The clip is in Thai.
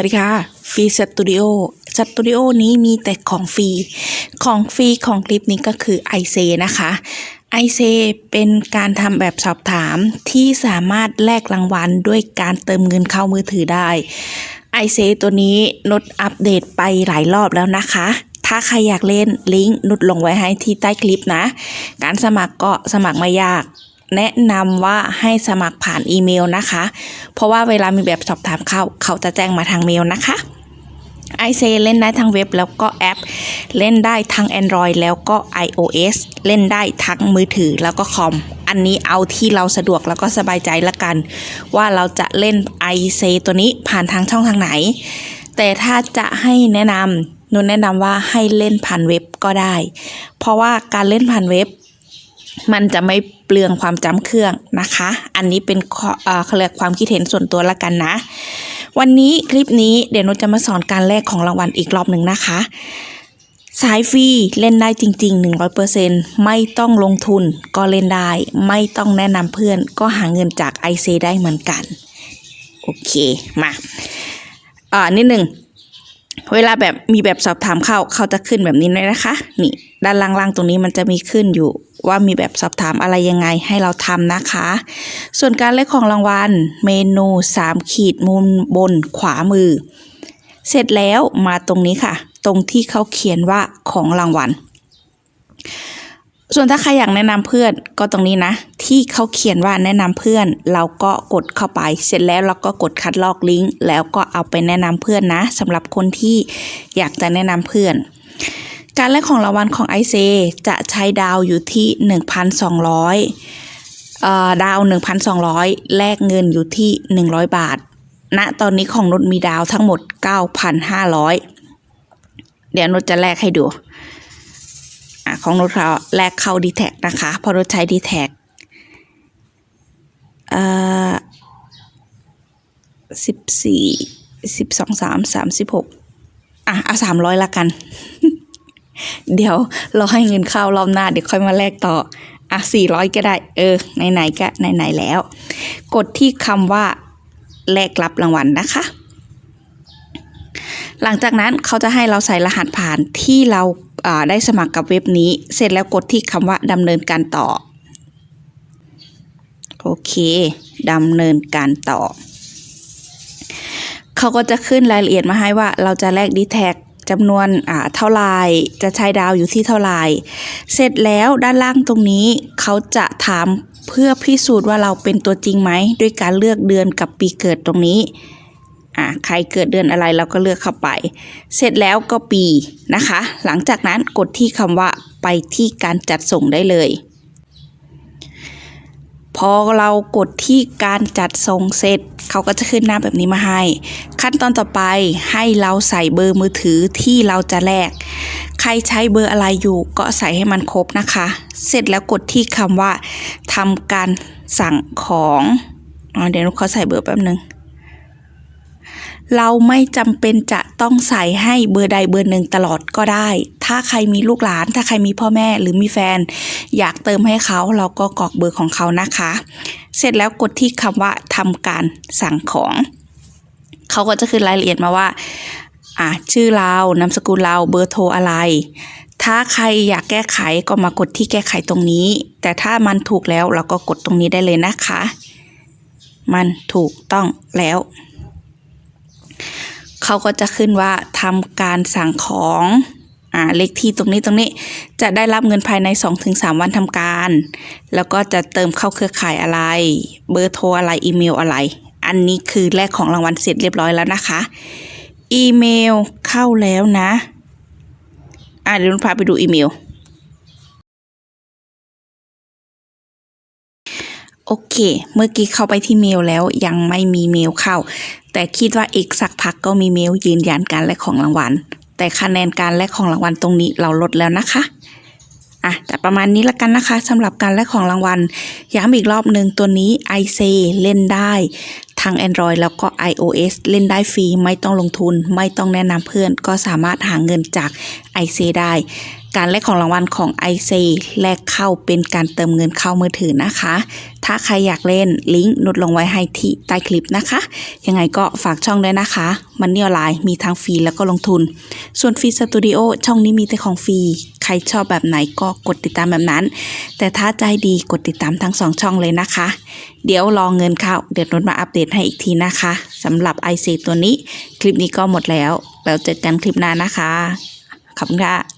สวัสดีค่ะฟรีสตูดิโอสตูดิโอนี้มีแต่ของฟรีของฟรีของคลิปนี้ก็คือ i อเซนะคะไอเซเป็นการทำแบบสอบถามที่สามารถแลกรางวัลด้วยการเติมเงินเข้ามือถือได้ไอเซตัวนี้นุดอัปเดตไปหลายรอบแล้วนะคะ ถ้าใครอยากเล่นลิงก์นุดลงไว้ให้ที่ใต้คลิปนะ การสมัครก็สมัครไม่ยาก แนะนำว่าให้สมัครผ่านอีเมลนะคะ เพราะว่าเวลามีแบบสอบถามเข้า เขาจะแจ้งมาทางเมลนะคะไอเซเล่นได้ทั้งเว็บแล้วก็แอป เล่นได้ทั้ง Android แล้วก็ iOS เล่นได้ทั้งมือถือแล้วก็คอม อันนี้เอาที่เราสะดวกแล้วก็สบายใจละกัน ว่าเราจะเล่นไอเซตัวนี้ผ่านทางช่องทางไหน แต่ถ้าจะให้แนะนำนุนแนะนำว่าให้เล่นผ่านเว็บก็ได้ เพราะว่าการเล่นผ่านเว็บ มันจะไม่เปลืองความจำเครื่องนะคะ อันนี้เป็นเขาเรียกความคิดเห็นส่วนตัวละกันนะ วันนี้คลิปนี้เดี๋ยวนุจะมาสอนการแลกของรางวัลอีกรอบหนึ่งนะคะ สายฟรีเล่นได้จริง ๆ 100%ไม่ต้องลงทุนก็เล่นได้ ไม่ต้องแนะนำเพื่อนก็หาเงินจาก i อซได้เหมือนกัน โอเค มาอ่านิดหนึ่ง เวลาแบบมีแบบสอบถามเข้าเขาจะขึ้นแบบนี้เลยนะคะ นี่ ด้านล่างๆตรงนี้มันจะมีขึ้นอยู่ว่ามีแบบสอบถามอะไรยังไงให้เราทำนะคะ ส่วนการเลขของรางวัล เมนู 3 ขีดมุมบนขวามือ เสร็จแล้วมาตรงนี้ค่ะ ตรงที่เขาเขียนว่าของรางวัล ส่วนถ้าใครอยากแนะนำเพื่อนก็ตรงนี้นะ ที่เขาเขียนว่าแนะนำเพื่อน เราก็กดเข้าไป เสร็จแล้วเราก็กดคัดลอกลิงก์แล้วก็เอาไปแนะนำเพื่อนนะสำหรับคนที่อยากจะแนะนำเพื่อน การแลกของรางวัลของไอเซจะใช้ดาวอยู่ที่ 1,200เอ่อดาว 1,200 แลกเงินอยู่ที่ 100 บาทณตอนนี้ของนุชมีดาวทั้งหมด 9,500 เดี๋ยวนุชจะแลกให้ดู ของนุชเราแลกเข้าดีแท็นะคะเพราใช้ดีแท็เอ่อสิบสี่สิบสองสามสามสิบหกอะเอาสามร้อยละกัน เดี๋ยวเราให้เงินเข้ารอบหน้า เดี๋ยวค่อยมาแลกต่อ อะสี่ร้อยก็ได้ เออ ไหนๆก็ไหนๆแล้ว กดที่คำว่าแลกรับรางวัลนะคะ หลังจากนั้นเขาจะให้เราใส่รหัสผ่านที่เราได้สมัครกับเว็บนี้ เสร็จแล้วกดที่คำว่าดำเนินการต่อ โอเคดำเนินการต่อ เขาก็จะขึ้นรายละเอียดมาให้ว่าเราจะแลกดีแท็กจำนวนอ่าเท่าไรจะใช้ดาวอยู่ที่เท่าไรเสร็จแล้วด้านล่างตรงนี้เขาจะถามเพื่อพิสูจน์ว่าเราเป็นตัวจริงไหมด้วยการเลือกเดือนกับปีเกิดตรงนี้ อ่าใครเกิดเดือนอะไรเราก็เลือกเข้าไป เสร็จแล้วก็ปีนะคะ หลังจากนั้นกดที่คำว่าไปที่การจัดส่งได้เลย พอเรากดที่การจัดส่งเสร็จเขาก็จะขึ้นหน้าแบบนี้มาให้ ขั้นตอนต่อไปให้เราใส่เบอร์มือถือที่เราจะแลกใครใช้เบอร์อะไรอยู่ก็ใส่ให้มันครบนะคะ เสร็จแล้วกดที่คำว่าทำการสั่งของอ๋อเดี๋ยวนุขอใส่เบอร์แป๊บนึง เราไม่จำเป็นจะต้องใส่ให้เบอร์ใดเบอร์หนึ่งตลอดก็ได้ ถ้าใครมีลูกหลาน ถ้าใครมีพ่อแม่หรือมีแฟน อยากเติมให้เขาเราก็กรอกเบอร์ของเขานะคะ เสร็จแล้วกดที่คำว่าทำการสั่งของ เขาก็จะขึ้นรายละเอียดมาว่า อะชื่อเรา นามสกุลเรา เบอร์โทรอะไร ถ้าใครอยากแก้ไขก็มากดที่แก้ไขตรงนี้ แต่ถ้ามันถูกแล้วเราก็กดตรงนี้ได้เลยนะคะ มันถูกต้องแล้ว เขาก็จะขึ้นว่าทำการสั่งของอ่าเลขที่ตรงนี้ตรงนี้จะได้รับเงินภายใน 2-3 วันทำการ แล้วก็จะเติมเข้าเครือข่ายอะไร เบอร์โทรอะไรอีเมลอะไร อันนี้คือแลกของรางวัลเสร็จเรียบร้อยแล้วนะคะ อีเมลเข้าแล้วนะอ่าเดี๋ยวนุพาไปดูอีเมลโอเค เมื่อกี้เข้าไปที่เมลแล้วยังไม่มีเมลเข้า แต่คิดว่าอีกสักพักก็มีเมลยืนยันการแลกของรางวัล แต่คะแนนการแลกของรางวัลตรงนี้เราลดแล้วนะคะอะแต่ประมาณนี้ละกันนะคะสำหรับการแลกของรางวัลย้ำอีกรอบหนึ่งตัวนี้ i อเล่นได้ทาง Android แล้วก็ iOS เล่นได้ฟรี ไม่ต้องลงทุน ไม่ต้องแนะนำเพื่อน ก็สามารถหาเงินจาก i อได้ การแลกของรางวัลของไอเซแลกเข้าเป็นการเติมเงินเข้ามือถือนะคะ ถ้าใครอยากเล่นลิงก์นุดลงไว้ให้ที่ใต้คลิปนะคะ ยังไงก็ฝากช่องด้วยนะคะมันนี่ออนไลน์มีทั้งฟรีแล้วก็ลงทุน ส่วนฟรีสตูดิโอช่องนี้มีแต่ของฟรีใครชอบแบบไหนก็กดติดตามแบบนั้น แต่ถ้าใจดีกดติดตามทั้งสองช่องเลยนะคะ เดี๋ยวรอเงินเข้าเดี๋ยวนุชมาอัปเดตให้อีกทีนะคะสำหรับ IC ตัวนี้ คลิปนี้ก็หมดแล้วแล้วเจอกันคลิปหน้านะคะขอบคุณค่ะ